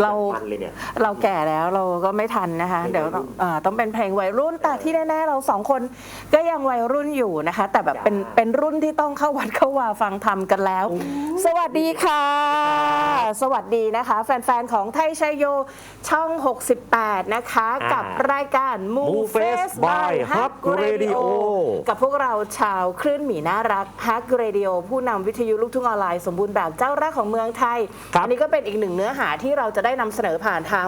ไม่รู้เรามันเลยเนี่ย เราแก่แล้วเราก็ไม่ทันนะคะเพลงเดี๋ยววัยรุ่นอ่าต้องเป็นเพลงวัยรุ่นแต่ที่แน่ๆเราสองคนก็ยังวัยรุ่นอยู่นะคะ แต่แบบเป็นจ้า เป็นรุ่นที่ต้องเข้าวัดเข้าวาฟังธรรมกันแล้ว สวัสดีค่ะ สวัสดีนะคะ แฟนๆ ของไทยชัยโยช่อง 68 นะคะอ่ากักับรายการ Move Move Face Face by by Hub Hub Radio Radio กับพวกเราชาวคลื่นหมีน่ารัก Hub Radio ผู้นำวิทยุลูกทุ่งออนไลน์สมบูรณ์แบบเจ้าแรกของเมืองไทย ครับ อันี้ก็เป็นอีกหนึ่งเนื้อหาที่เราจะได้นำเสนอผ่านทาง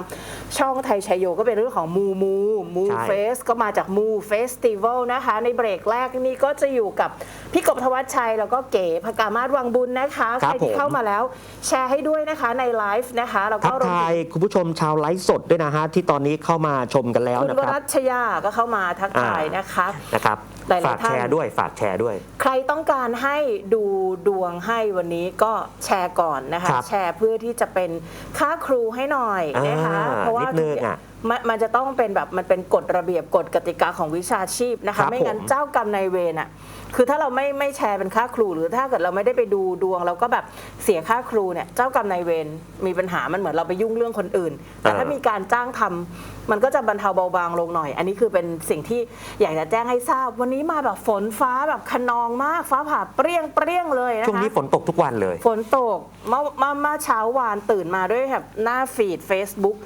ช่องไทยชัยโยก็เป็นเรื่องของมูมูมูใช่ เฟสก็มาจากมูเฟสติวัลนะคะ ในเบรกแรกนี่ก็จะอยู่กับพี่กบธวัชชัย แล้วก็เก๋พกามาศวังบุญนะคะครัใคบรที่ผมเข้ามาแล้วแชร์ให้ด้วยนะคะในไลฟ์นะคะแล้วทัก็กรวมทายถึงคุณผู้ชมชาวไลฟ์สดด้วยนะฮะที่ตอนนี้เข้ามาชมกันแล้วคุณนะวครับ รัชยาก็เข้ามาทักทายอ่านนะคะ นะครับ หลายๆฝากท่านแชร์ด้วยฝากแชร์ด้วย ใครต้องการให้ดูดวงให้วันนี้ก็แชร์ก่อนนะคะ ครับแชร์เพื่อที่จะเป็นค่าครูให้หน่อยนะคะ อ่าเพราะว่านิดนึงอะ มันมันจะต้องเป็นแบบมันเป็นกฎระเบียบกฎกติกาของวิชาชีพนะครัคะ บไม่งั้นผม เจ้ากรรมนายเวรอะคือถ้าเราไม่ไม่แชร์เป็นค่าครู หรือถ้าเกิดเราไม่ได้ไปดูดวงเราก็แบบเสียค่าครูเนี่ยเจ้ากรรมนายเวรมีปัญหามันเหมือนเราไปยุ่งเรื่องคนอื่น แต่ถ้ามีการจ้างทำมันก็จะบรรเทาเบาบางลงหน่อย อันนี้คือเป็นสิ่งที่อยากจะแจ้งให้ทราบ วันนี้มาแบบฝนฟ้าแบบคะนองมากฟ้าผ่าเปรี้ยงเปรี้ยงเลยนะคะ ช่วงนี้ฝนตกทุกวันเลย ฝนตกเมื่อเมื่อเมื่อเช้าวานตื่นมาด้วยแบบหน้าฟีด Facebook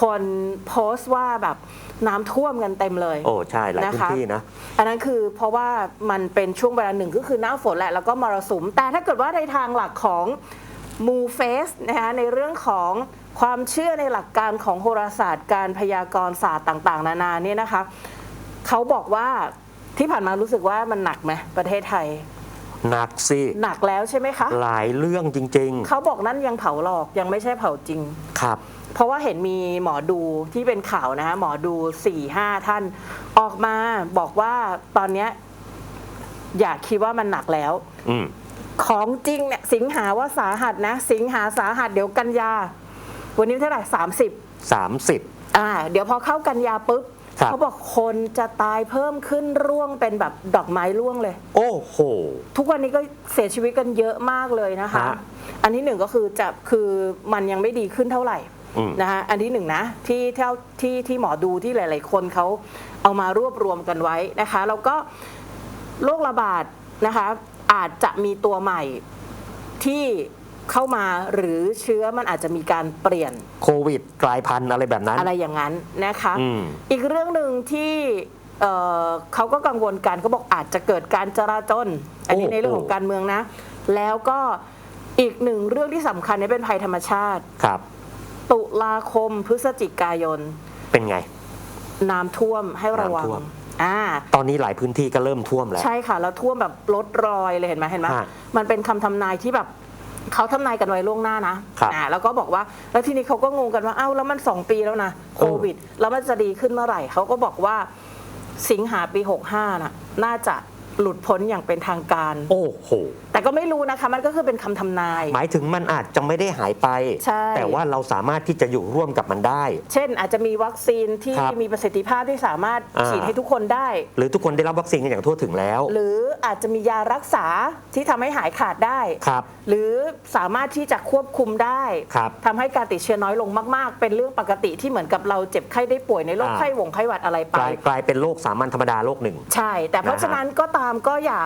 คนโพสต์ว่าแบบน้ำท่วมกันเต็มเลยโอ้ใช่หลายพื้นที่นะอันนั้นคือเพราะว่ามันเป็นช่วงเวลาหนึ่งก็คือหน้าฝนแหละแล้วก็มรสุม แต่ถ้าเกิดว่าในทางหลักของมูเฟสนะคะในเรื่องของความเชื่อในหลักการของโหราศาสตร์ การพยากรณ์ศาสตร์ต่างๆ นานาเนี่ยนะคะเขาบอกว่าที่ผ่านมารู้สึกว่ามันหนักไหมประเทศไทย หนักสิหนักแล้วใช่ไหมคะ หลายเรื่องจริงเขาบอกนั่นยังเผาหลอกยังไม่ใช่เผาจริงๆครับ เพราะว่าเห็นมีหมอดูที่เป็นข่าวนะคะหมอดู4ี่ห้าท่านออกมาบอกว่าตอนเนี้ยอย่าคิดว่ามันหนักแล้ว อืม ของจริงเนี่ยสิงหาว่าสาหัสนะ สิงหาสาหัสเดี๋ยวกันยา วันนี้เท่าไหร่สามสิบ30อ่า เดี๋ยวพอเข้ากันยาปุ๊บครับ เขาบอกคนจะตายเพิ่มขึ้นร่วงเป็นแบบดอกไม้ร่วงเลย โอ้โห ทุกวันนี้ก็เสียชีวิตกันเยอะมากเลยนะคะ ฮะ อันที่หนึ่งก็คือจะคือมันยังไม่ดีขึ้นเท่าไหร่อืม นะคะอันที่หนึ่งนะที่เท่าที่ที่หมอดูที่หลาย ๆ คนเขาเอามารวบรวมกันไว้นะคะแล้วก็โรคระบาดนะคะอาจจะมีตัวใหม่ที่เข้ามาหรือเชื้อมันอาจจะมีการเปลี่ยนโควิดกลายพันธุ์อะไรแบบนั้น อะไรอย่างนั้นนะคะอืมอีกเรื่องหนึ่งที่เอ่อเขาก็กังวลกันเขาบอกอาจจะเกิดการจราจนอันนี้โอ้ในเรื่องของการเมืองนะ แล้วก็อีกหนึ่งเรื่องที่สำคัญเนี่ยเป็นภัยธรรมชาติครับ ตุลาคมพฤศจิกายน เป็นไง น้ำท่วมให้ระวังน้ำท่วม อ่า ตอนนี้หลายพื้นที่ก็เริ่มท่วมแล้ว ใช่ค่ะ แล้วท่วมแบบลดรอยเลยเห็นไหมเห็นไหมฮะมันเป็นคำทำนายที่แบบเขาทำนายกันไว้ล่วงหน้านะครับอ่าแล้วก็บอกว่าแล้วทีนี้เขาก็งงกันว่าเอ้าแล้วมันสองปีแล้วนะโควิด แล้วมันจะดีขึ้นเมื่อไหร่เขาก็บอกว่าสิงหาปี 65 น่ะ น่าจะหลุดพ้นอย่างเป็นทางการ โอ้โห แต่ก็ไม่รู้นะคะ มันก็คือเป็นคำทำนาย หมายถึงมันอาจจะไม่ได้หายไป ใช่ แต่ว่าเราสามารถที่จะอยู่ร่วมกับมันได้ เช่นอาจจะมีวัคซีนที่ครับมีประสิทธิภาพที่สามารถอ่า ฉีดให้ทุกคนได้ หรือทุกคนได้รับวัคซีนกันอย่างทั่วถึงแล้ว หรืออาจจะมียารักษาที่ทำให้หายขาดได้ ครับ หรือสามารถที่จะควบคุมได้ครับทำให้การติดเชื้อน้อยลงมากๆ เป็นเรื่องปกติที่เหมือนกับเราเจ็บไข้ได้ป่วยในโรคอ่า ไข้หวงไข้หวัดอะไรไป กลายกลายเป็นโรคสามัญธรรมดาโรคหนึ่ง ใช่ แต่เพราะนะฮะ ฉะนั้นก็ตามก็อย่า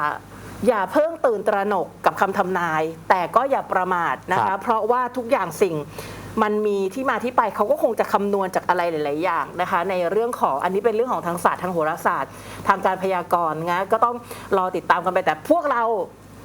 อย่าเพิ่งตื่นตระหนกกับคำทำนาย แต่ก็อย่าประมาทนะครัคะ บ เพราะว่าทุกอย่างสิ่งมันมีที่มาที่ไปเขาก็คงจะคำนวณจากอะไรหลาย ๆ อย่างนะคะ ในเรื่องของอันนี้เป็นเรื่องของทางศาสตร์ทางโหราศาสตร์ ทางการพยากรณ์นะก็ต้องรอติดตามกันไปแต่พวกเรา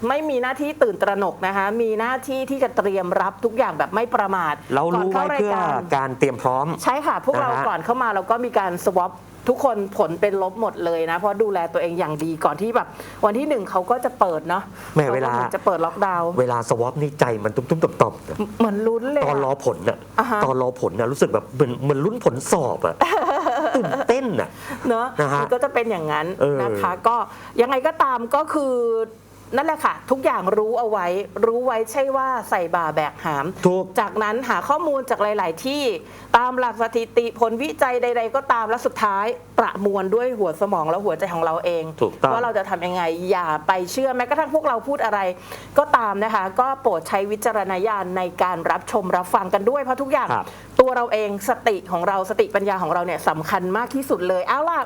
ไม่มีหน้าที่ตื่นตระหนกนะคะ มีหน้าที่ที่จะเตรียมรับทุกอย่างแบบไม่ประมาทเราก่อนรู้เข้าไว้รายเพื่อการการเตรียมพร้อม ใช่ค่ะ พวกเรานะฮะก่อนเข้ามาเราก็มีการสวอป ทุกคนผลเป็นลบหมดเลยนะ เพราะดูแลตัวเองอย่างดีก่อนที่แบบวันที่หนึ่งเขาก็จะเปิดเนาะแม่เวลาขก็หมือนจะเปิดล็อกดาวน์เวลาสวอปนี่ใจมันตุ้มๆต่อมๆนะเหมือนลุ้นเลยตอนรออะผลน่ะอ่าฮะตอนรอผลน่ะรู้สึกแบบเหมือนเหมือนลุ้นผลสอบอะตื่นเต้นอะเนอะนะฮะมันก็จะเป็นอย่างนั้นเออนะคะ ก็ยังไงก็ตามก็คือ นั่นแหละค่ะ ทุกอย่างรู้เอาไว้ รู้ไว้ใช่ว่าใส่บ่าแบกหาม ถูก จากนั้นหาข้อมูลจากหลาย ๆ ที่ตามหลักสถิติผลวิจัยใด ๆ ก็ตามและสุดท้ายประมวลด้วยหัวสมองและหัวใจของเราเองถูกต้อง ว่าเราจะทำยังไง อย่าไปเชื่อแม้กระทั่งพวกเราพูดอะไร ก็ตามนะคะ ก็โปรดใช้วิจารณญาณในการรับชมรับฟังกันด้วยเพราะทุกอย่าง ครับ ตัวเราเองสติของเราสติปัญญาของเราเนี่ยสำคัญมากที่สุดเลยเอาล่ะ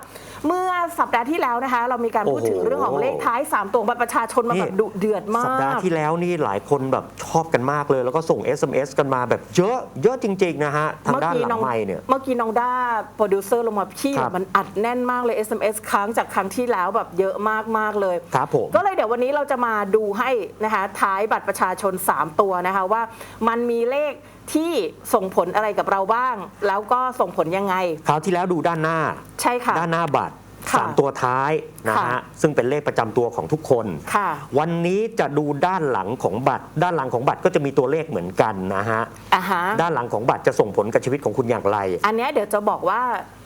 เมื่อสัปดาห์ที่แล้วนะคะ เรามีการพูดถึงโอ้โหเรื่องของเลขท้ายสามตัวบัตรประชาชนมาแบบดุเดือดมาสัปดาห์กที่แล้วนี่หลายคนแบบชอบกันมากเลย แล้วก็ส่ง SMS กันมาแบบเยอะเยอะจริง ๆ นะฮะ ทางด้านหลังไม่เนี่ย เมื่อกี้น้องด้าโปรดิวเซอร์ลงมาพี่ครับมันอัดแน่นมากเลย SMS ครั้งจากครั้งที่แล้วแบบเยอะมากมากๆเลย ครับผม ก็เลยเดี๋ยววันนี้เราจะมาดูให้นะคะท้ายบัตรประชาชน 3 ตัวนะคะว่ามันมีเลขที่ส่งผลอะไรกับเราบ้าง แล้วก็ส่งผลยังไง คราวที่แล้วดูด้านหน้า ใช่ค่ะ ด้านหน้าบัตร ค่ะสามตัวท้ายนะค่ะ ฮะซึ่งเป็นเลขประจำตัวของทุกคน ค่ะ วันนี้จะดูด้านหลังของบัตร ด้านหลังของบัตรก็จะมีตัวเลขเหมือนกันนะฮะ อะฮะ ด้านหลังของบัตรจะส่งผลกับชีวิตของคุณอย่างไร อันเนี้ยเดี๋ยวจะบอกว่าเอ่อ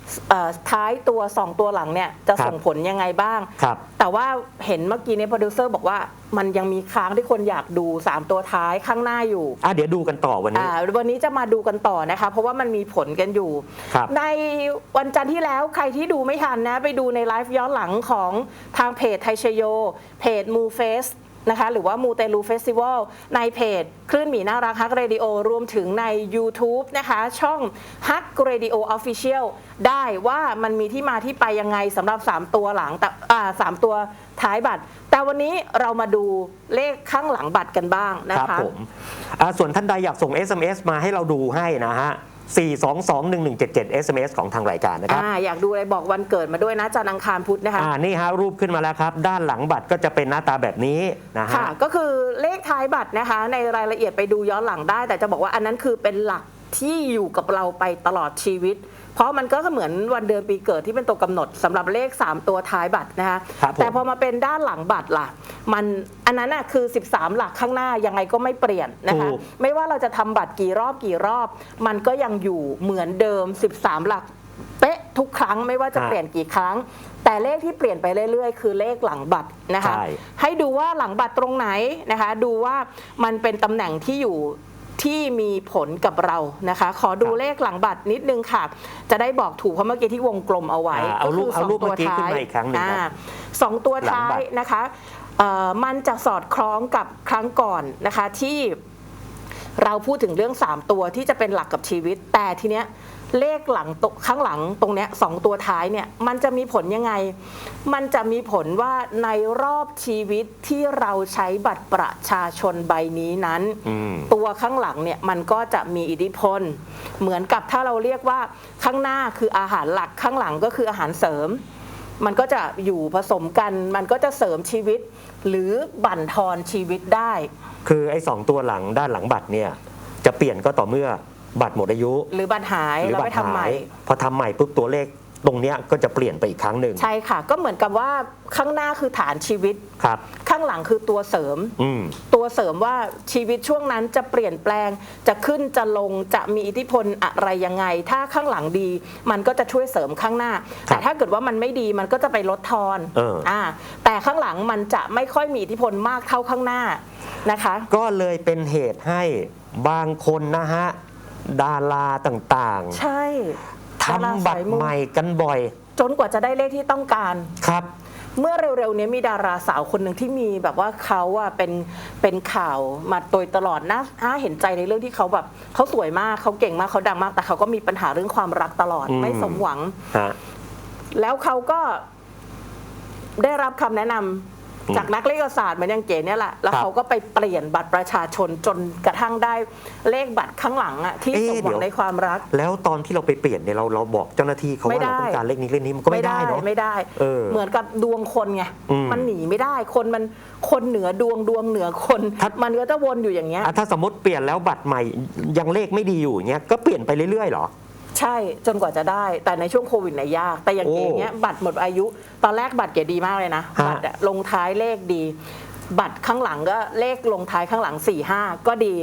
ท้ายตัว 2 ตัวหลังเนี่ยจะครับส่งผลยังไงบ้างครับแต่ว่าเห็นเมื่อกี้เนี่ยโปรดิวเซอร์บอกว่ามันยังมีค้างที่คนอยากดู 3 ตัวท้ายข้างหน้าอยู่อะเดี๋ยวดูกันต่อวันนี้อ่าวันนี้จะมาดูกันต่อนะคะ เพราะว่ามันมีผลกันอยู่ครับในวันจันทร์ที่แล้วใครที่ดูไม่ทันนะ ไปดูในไลฟ์ย้อนหลังของทางเพจไทยชโย เพจมูเฟส นะคะหรือว่ามูเตลูเฟสติวัลในเพจ คลื่นหมีน่ารักฮักเรดิโอรวมถึงใน YouTube นะคะช่องฮักเรดิโอออฟฟิเชียลได้ว่ามันมีที่มาที่ไปยังไงสำหรับ 3 ตัวหลังแต่อ่าสามตัวท้ายบัตร แต่วันนี้เรามาดูเลขข้างหลังบัตรกันบ้างนะคะครัคะผมส่วนท่านใดอยากส่ง SMS มาให้เราดูให้นะฮะ 4221177 SMS ของทางรายการนะครับ อ่าอยากดูอะไรบอกวันเกิดมาด้วยนะจันทร์อังคารพุธนะคะ อ่า นี่ฮะรูปขึ้นมาแล้วครับ ด้านหลังบัตรก็จะเป็นหน้าตาแบบนี้นะฮะ ค่ะก็คือเลขท้ายบัตรนะคะ ในรายละเอียดไปดูย้อนหลังได้ แต่จะบอกว่าอันนั้นคือเป็นหลัก ที่อยู่กับเราไปตลอดชีวิต เพราะมันก็เหมือนวันเดือนปีเกิดที่เป็นตัวกำหนดสำหรับเลข 3 ตัวท้ายบัตรนะคะครับผมแต่พอมาเป็นด้านหลังบัตรล่ะ มันอันนั้นน่ะคือ 13 หลักข้างหน้ายังไงก็ไม่เปลี่ยนนะคะถูกไม่ว่าเราจะทำบัตรกี่รอบกี่รอบ มันก็ยังอยู่เหมือนเดิม 13 หลักเป๊ะทุกครั้งไม่ว่าจะเปลี่ยนกี่ครั้ง แต่เลขที่เปลี่ยนไปเรื่อยๆ คือเลขหลังบัตรนะคะใช่ให้ดูว่าหลังบัตรตรงไหนนะคะ ดูว่ามันเป็นตำแหน่งที่อยู่ ที่มีผลกับเรานะคะ ขอดูเลขหลังบัตรนิดนึงค่ะ จะได้บอกถูกเพราะเมื่อกี้ที่วงกลมเอาไว้อ่าเอารูปคืเอารูปสงเมื่อกี้ขึ้นมาอีกครั้งหนึ่งครับอ่าสองตัวหลังท้าบัยตร นะคะเอ่อมันจะสอดคล้องกับครั้งก่อนนะคะที่ เราพูดถึงเรื่อง 3 ตัวที่จะเป็นหลักกับชีวิต แต่ทีเนี้ย เลขหลังตข้างหลังตรงเนี้ยสองตัวท้ายเนี่ยมันจะมีผลยังไง มันจะมีผลว่าในรอบชีวิตที่เราใช้บัตรประชาชนใบนี้นั้นอืมตัวข้างหลังเนี่ยมันก็จะมีอิทธิพล เหมือนกับถ้าเราเรียกว่าข้างหน้าคืออาหารหลักข้างหลังก็คืออาหารเสริม มันก็จะอยู่ผสมกัน มันก็จะเสริมชีวิต หรือบั่นทอนชีวิตได้ คือไอ้สองตัวหลังด้านหลังบัตรเนี่ยจะเปลี่ยนก็ต่อเมื่อ บัตรหมดอายุ หรือบัตรหายหรือเราบัไปตรทำใหหาม่ ยพอทำใหม่ปุ๊บตัวเลขตรงเนี้ยก็จะเปลี่ยนไปอีกครั้งหนึ่งใช่ค่ะ ก็เหมือนกับว่าข้างหน้าคือฐานชีวิต ครับ ข้างหลังคือตัวเสริม อืม ตัวเสริมว่าชีวิตช่วงนั้นจะเปลี่ยนแปลง จะขึ้นจะลงจะมีอิทธิพลอะไรยังไง ถ้าข้างหลังดี มันก็จะช่วยเสริมข้างหน้า แต่ถ้าเกิดว่ามันไม่ดีมันก็จะไปลดทอนเอออ่่าแต่ข้างหลังมันจะไม่ค่อยมีอิทธิพลมากเท่าข้างหน้านะคะ ก็เลยเป็นเหตุให้บางคนนะฮะ ดาราต่างใช่ๆดาราทำบัตสายรมูใหม่กันบ่อยจนกว่าจะได้เลขที่ต้องการ ครับ เมื่อเร็วๆนี้มีดาราสาวคนหนึ่งที่มีแบบว่าเขาอะเป็นเป็นข่าวมาโดยตลอดน่าน่าเห็นใจในเรื่องที่เขาแบบเขาสวยมากเขาเก่งมากเขาดังมาก แต่เขาก็มีปัญหาเรื่องความรักตลอดอืม ไม่สมหวัง ฮะ แล้วเขาก็ได้รับคำแนะนำอืม จากนักเลขศาสตร์เหมือนอย่างเก๋เนี่ยแหละ แล้วครับเขาก็ไปเปลี่ยนบัตรประชาชนจนกระทั่งได้เลขบัตรข้างหลังอะที่เอ๊ะสมหวัเดี๋งยวในความรัก แล้วตอนที่เราไปเปลี่ยนเนี่ยเราเราบอกเจ้าหน้าที่เขาไม่ว่าได้เราต้องการเลขนี้เลขนี้มันก็ไม่ได้เนาะไม่ได้เออเหมือนกับดวงคนไงอืมมันหนีไม่ได้คนมันคนเหนือดวงดวงเหนือคนครับมันก็จะวนอยู่อย่างเงี้ยอะถ้าสมมติเปลี่ยนแล้วบัตรใหม่ยังเลขไม่ดีอยู่เงี้ยก็เปลี่ยนไปเรื่อยๆเหรอ ใช่จนกว่าจะได้ แต่ในช่วงโควิดเนี่ยยาก แต่อย่างโอ้เก๋เงี้ยบัตรหมดอายุ ตอนแรกบัตรเก๋ดีมากเลยนะ ฮะ บัตรอะลงท้ายเลขดี บัตรข้างหลังก็เลขลงท้ายข้างหลัง4ี่ห้าก็ดี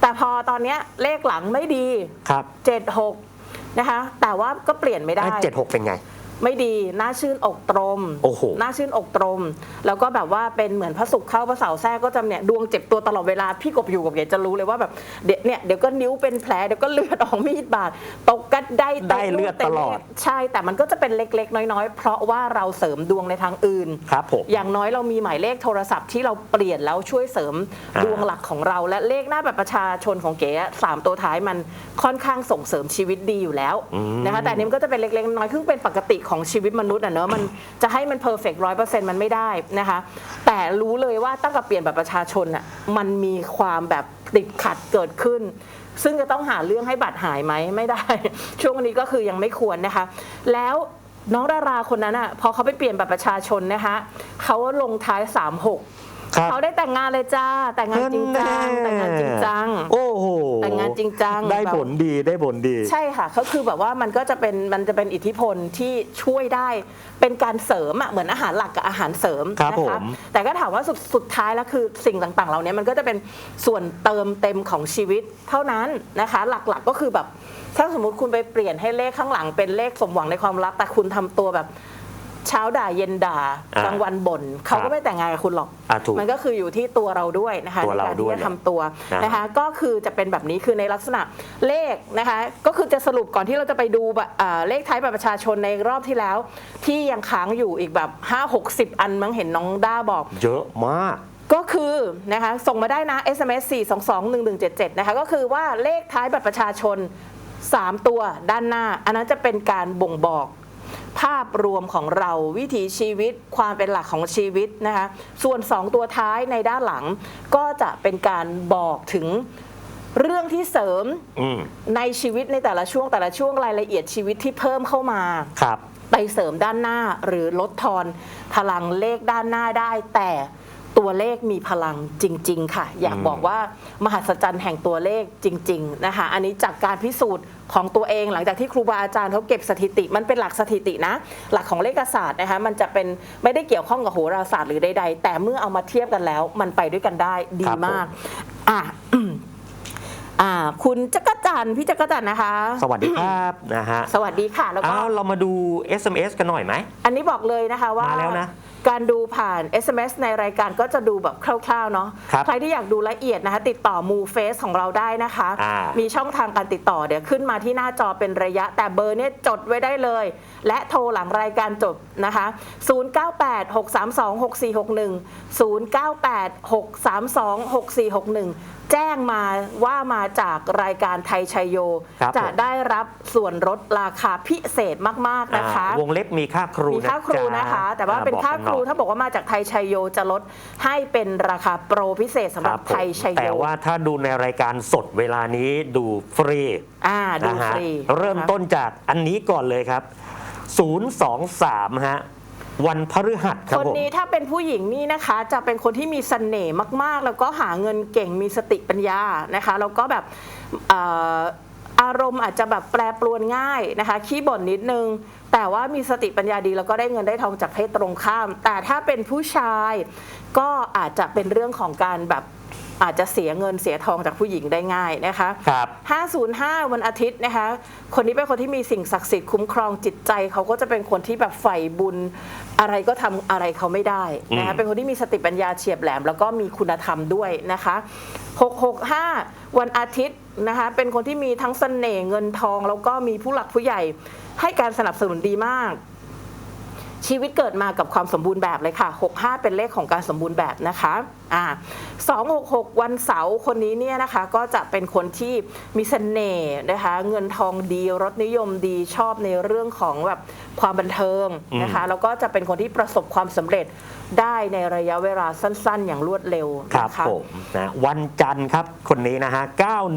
แต่พอตอนเนี้ยเลขหลังไม่ดีครับ7 6นะคะแต่ว่าก็เปลี่ยนไม่ได้ เจ็ดหกเป็นไง ไม่ดีน่าชื่นอกตรมโอ้โหน่าชื่นอกตรม แล้วก็แบบว่าเป็นเหมือนพระศุกร์เข้าพระเสาร์แทรกก็จะเนี่ยดวงเจ็บตัวตลอดเวลาพี่กบอยู่กับเก๋จะรู้เลยว่าแบบเดี๋ยวเนี่ยเดี๋ยวก็นิ้วเป็นแผลเดี๋ยวก็เลือดออกมีดบาดตกกัดได้ได้เลือดตลอด ใช่แต่มันก็จะเป็นเล็กๆ น้อยๆ เพราะว่าเราเสริมดวงในทางอื่น ครับผม อย่างน้อยเรามีหมายเลขโทรศัพท์ที่เราเปลี่ยนแล้วช่วยเสริมอ่า ดวงหลักของเรา และเลขหน้าบัตรประชาชนของเก๋อะสามตัวท้ายมันค่อนข้างส่งเสริมชีวิตดีอยู่แล้วนะคะแต่อันนี้มันก็จะเป็นเล็กๆน้อยๆซึ่งเป็นปกติของชีวิตมนุษย์อะเนอะมันจะให้มันเพอร์เฟกต์ร้อยเปอร์เซ็นต์มันไม่ได้นะคะ แต่รู้เลยว่าตั้งแต่เปลี่ยนแบบประชาชนอะมันมีความแบบติดขัดเกิดขึ้น ซึ่งจะต้องหาเรื่องให้บัตรหายไหมไม่ได้ ช่วงนี้ก็คือยังไม่ควรนะคะ แล้วน้องดาราคนนั้นอะพอเขาไปเปลี่ยนแบบประชาชนนะคะเขาลงท้าย 36 ครับ เขาได้แต่งงานเลยจ้า แต่งงานจริงจังแต่งงานจริงจัง โอ้โหแต่งงานจริงจังได้แบบผลดีได้ผลดี ใช่ค่ะก็คือแบบว่ามันก็จะเป็นมันจะเป็นอิทธิพลที่ช่วยได้ เป็นการเสริมอะเหมือนอาหารหลักกับอาหารเสริมครับนะผคะม แต่ก็ถามว่าสุดสุดท้ายแล้วคือสิ่งต่างๆเหล่านี้มันก็จะเป็นส่วนเติมเต็มของชีวิตเท่านั้นนะคะ หลักๆก็คือแบบถ้าสมมุติคุณไปเปลี่ยนให้เลขข้างหลังเป็นเลขสมหวังในความรักแต่คุณทำตัวแบบ เช้าด่าเย็นด่าอ่ากลางวันบ่นเขาครัก็บไม่แต่งงานกับคุณหรอก อะถูกมันก็คืออยู่ที่ตัวเราด้วยนะคะตัวในเราการด้ที่วยจะทำตัวนะนะคะ ก็คือจะเป็นแบบนี้คือในลักษณะเลขนะคะ ก็คือจะสรุปก่อนที่เราจะไปดูแบบอ่าเลขท้ายบัตรประชาชนในรอบที่แล้ว ที่ยังค้างอยู่อีกแบบ 5 6 0 อันมั้งเห็นน้องด้าบอก เยอะมาก ก็คือนะคะส่งมาได้นะ SMS 4 2 2 1 1 7 7 นะคะ ก็คือว่าเลขท้ายบัตรประชาชน 3 ตัวด้านหน้า อันนั้นจะเป็นการบ่งบอก ภาพรวมของเราวิถีชีวิตความเป็นหลักของชีวิตนะคะส่วน 2 ตัวท้ายในด้านหลัง ก็จะเป็นการบอกถึงเรื่องที่เสริมอืมในชีวิตในแต่ละช่วงแต่ละช่วงรายละเอียดชีวิตที่เพิ่มเข้ามาครับไปเสริมด้านหน้าหรือลดทอนพลังเลขด้านหน้าได้แต่ ตัวเลขมีพลังจริง ๆ ค่ะ อยากอืมบอกว่ามหัศจรรย์แห่งตัวเลขจริง ๆ นะคะ อันนี้จากการพิสูจน์ของตัวเอง หลังจากที่ครูบาอาจารย์เขาเก็บสถิติ มันเป็นหลักสถิตินะ หลักของเลขศาสตร์นะคะมันจะเป็นไม่ได้เกี่ยวข้องกับโหราศาสตร์หรือใดๆ แต่เมื่อเอามาเทียบกันแล้ว มันไปด้วยกันได้ดีครับผมมากอะอ่าคุณจักรจันทร์พี่จักรจันทร์นะคะ สวัสดีครับนะฮะสวัสดีค่ะแล้วก็เอาเรามาดู SMS กันหน่อยไหม อันนี้บอกเลยนะคะว่ามาแล้วนะการดูผ่าน SMS ในรายการก็จะดูแบบคร่าวๆเนาะครับใครที่อยากดูละเอียดนะคะ ติดต่อมูเฟสของเราได้นะคะ อ่ามีช่องทางการติดต่อเดี๋ยวขึ้นมาที่หน้าจอเป็นระยะ แต่เบอร์เนี่ยจดไว้ได้เลย และโทรหลังรายการจบนะคะ 0986326461 0986326461 แจ้งมาว่ามาจากรายการไทยชัยโย ครับจะผม ได้รับส่วนลดราคาพิเศษมากๆนะคะ อ่าวงเล็บมีค่าครูมีค่าครูจ๊นะคะ แต่ว่าอ่เป็นค่าบอกครูกันหน่อยถ้าบอกว่ามาจากไทยชัยโยจะลดให้เป็นราคาโปรพิเศษสำหครัรับบผมไทยชัยโยแต่ว่าถ้าดูในรายการสดเวลานี้ดูฟรีอ่าดูนะฮะฟรีเริ่มต้นจากอันนี้ก่อนเลยครับ 023 ฮะวันพฤหัสครับคนผมนี้ถ้าเป็นผู้หญิงนี่นะคะ จะเป็นคนที่มีเสน่ห์มาก ๆ แล้วก็หาเงินเก่งมีสติปัญญานะคะแล้วก็แบบเอ่ออารมณ์อาจจะแบบแปรปรวนง่ายนะคะ ขี้บ่นนิดนึง แต่ว่ามีสติปัญญาดีแล้วก็ได้เงินได้ทองจากเพศตรงข้าม แต่ถ้าเป็นผู้ชายก็อาจจะเป็นเรื่องของการแบบอาจจะเสียเงินเสียทองจากผู้หญิงได้ง่ายนะคะครับ505 วันอาทิตย์นะคะ คนนี้เป็นคนที่มีสิ่งศักดิ์สิทธิ์คุ้มครองจิตใจ เขาก็จะเป็นคนที่แบบใฝ่บุญอะไรก็ทำอะไรเขาไม่ได้นะคะอืมเป็นคนที่มีสติปัญญาเฉียบแหลม แล้วก็มีคุณธรรมด้วยนะคะ 665 วันอาทิตย์ นะคะเป็นคนที่มีทั้งเสน่ห์เงินทอง แล้วก็มีผู้หลักผู้ใหญ่ให้การสนับสนุนดีมาก ชีวิตเกิดมากับความสมบูรณ์แบบเลยค่ะ 65 เป็นเลขของการสมบูรณ์แบบนะคะ อ่า266 วันเสาร์คนนี้เนี่ยนะคะก็จะเป็นคนที่มีเสน่ห์นะคะเงินทองดีรสนิยมดีชอบในเรื่องของแบบความบันเทิงนะคะแล้วก็จะเป็นคนที่ประสบความสำเร็จได้ในระยะเวลาสั้น ๆ อย่างรวดเร็วครับนะคะผมนะวันจันทร์ครับคนนี้นะฮะ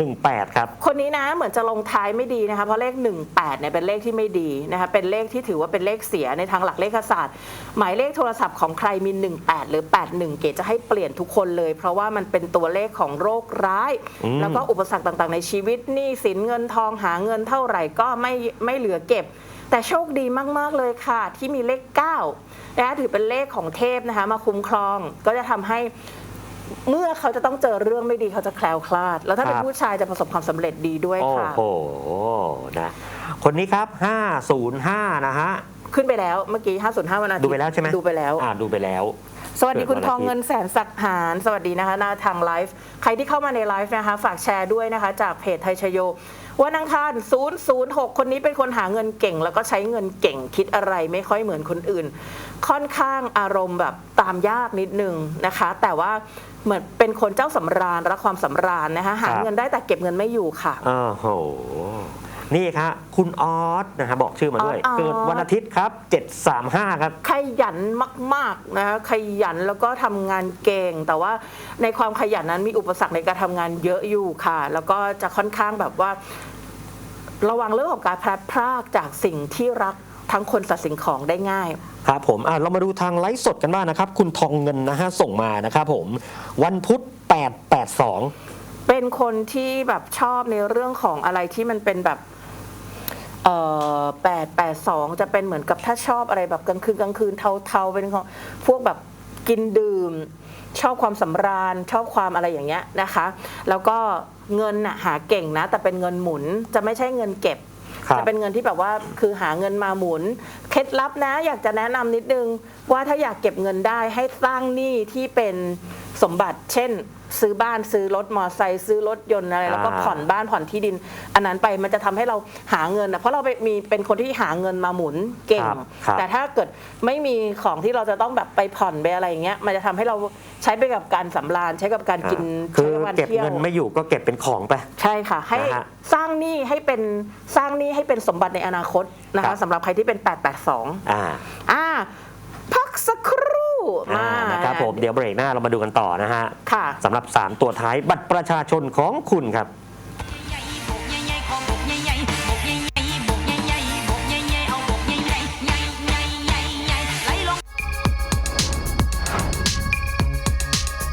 918 ครับ คนนี้นะเหมือนจะลงท้ายไม่ดีนะคะเพราะเลข 18เนี่ยเป็นเลขที่ไม่ดีนะคะเป็นเลขที่ถือว่าเป็นเลขเสียในทางหลักเลขศาสตร์ หมายเลขโทรศัพท์ของใครมี 18 หรือ 81 เกรดจะให้เปลี่ยนทุกคนเลย เพราะว่ามันเป็นตัวเลขของโรคร้ายอืมแล้วก็อุปสรรคต่างๆ ในชีวิตหนี้สินเงินทองหาเงินเท่าไหร่ก็ไม่ไม่เหลือเก็บ แต่โชคดีมาก ๆ เลยค่ะ ที่มีเลข9นะคะถือเป็นเลขของเทพนะคะมาคุ้มครองก็จะทำให้เมื่อเขาจะต้องเจอเรื่องไม่ดีเขาจะแคล้วคลาด แล้วถ้าเป็นครับผู้ชายจะประสบความสำเร็จดีด้วยโอ้ค่ะโหนะคนนี้ครับ 505 นะฮะ ขึ้นไปแล้วเมื่อกี้ 505 วันอาทิตย์ดูไปแล้วใช่ไหมดูไปแล้วอ่าดูไปแล้ว สวัสดีคุณทองเงินแสนศักดิ์หารสวัสดีนะคะหน้าทางไลฟ์ใครที่เข้ามาในไลฟ์นะคะฝากแชร์ด้วยนะคะ จากเพจไทยชโยวันอังคาร006 คนนี้เป็นคนหาเงินเก่ง แล้วก็ใช้เงินเก่งคิดอะไรไม่ค่อยเหมือนคนอื่น ค่อนข้างอารมณ์แบบตามยากนิดนึงนะคะ แต่ว่าเหมือนเป็นคนเจ้าสำราญรักความสำราญนะคะหาครับเงินได้แต่เก็บเงินไม่อยู่ค่ะโอ้โห นี่ครับคุณออสนะฮะบอกชื่อมาด้วย ออส เกิดวันอาทิตย์ครับ 735 ครับ ขยันมากๆนะคะขยันแล้วก็ทำงานเก่ง แต่ว่าในความขยันนั้นมีอุปสรรคในการทำงานเยอะอยู่ค่ะ แล้วก็จะค่อนข้างแบบว่า ระวังเรื่องของการพลัดพรากจากสิ่งที่รักทั้งคนสัตว์สิ่งของได้ง่าย ครับผมอะเรามาดูทางไลฟ์สดกันบ้างนะครับ คุณทองเงินนะฮะส่งมานะครับผม วันพุธ 882 เป็นคนที่แบบชอบในเรื่องของอะไรที่มันเป็นแบบ เอ่อแปดแปดสองจะเป็นเหมือนกับถ้าชอบอะไรแบบกลางคืนกลางคืนเทาๆเป็นของพวกแบบกินดื่ม ชอบความสำราญ ชอบความอะไรอย่างเงี้ยนะคะ แล้วก็เงินน่ะหาเก่งนะ แต่เป็นเงินหมุนจะไม่ใช่เงินเก็บครับ จะเป็นเงินที่แบบว่าคือหาเงินมาหมุน เคล็ดลับนะ อยากจะแนะนำนิดนึงว่าถ้าอยากเก็บเงินได้ให้สร้างหนี้ที่เป็นสมบัติ เช่น ซื้อบ้านซื้อรถมอไซค์ซื้อรถยนต์อะไรแล้วก็อ่าผ่อนบ้านผ่อนที่ดิน อันนั้นไปมันจะทำให้เราหาเงินนะเพราะเราไปมีเป็นคนที่หาเงินมาหมุนเก่งครับครับแต่ถ้าเกิดไม่มีของที่เราจะต้องแบบไปผ่อนไปอะไรอย่างเงี้ยมันจะทำให้เราใช้ไปกับการสำราญใช้กับการกินคืใช้อกับการเก็บเที่ยวเงินไม่อยู่ก็เก็บเป็นของไป ใช่ค่ะ ให้นะฮะสร้างหนี้ให้เป็นสร้างหนี้ให้เป็นสมบัติในอนาคตนะครัคะบสำหรับใครที่เป็น 882อ่าอ่าพักสักค รู่อ่ามานะครับผมเดี๋ยวเบรกหน้าเรามาดูกันต่อนะฮะค่ะ สำหรับ 3 ตัวท้ายบัตรประชาชนของคุณครับ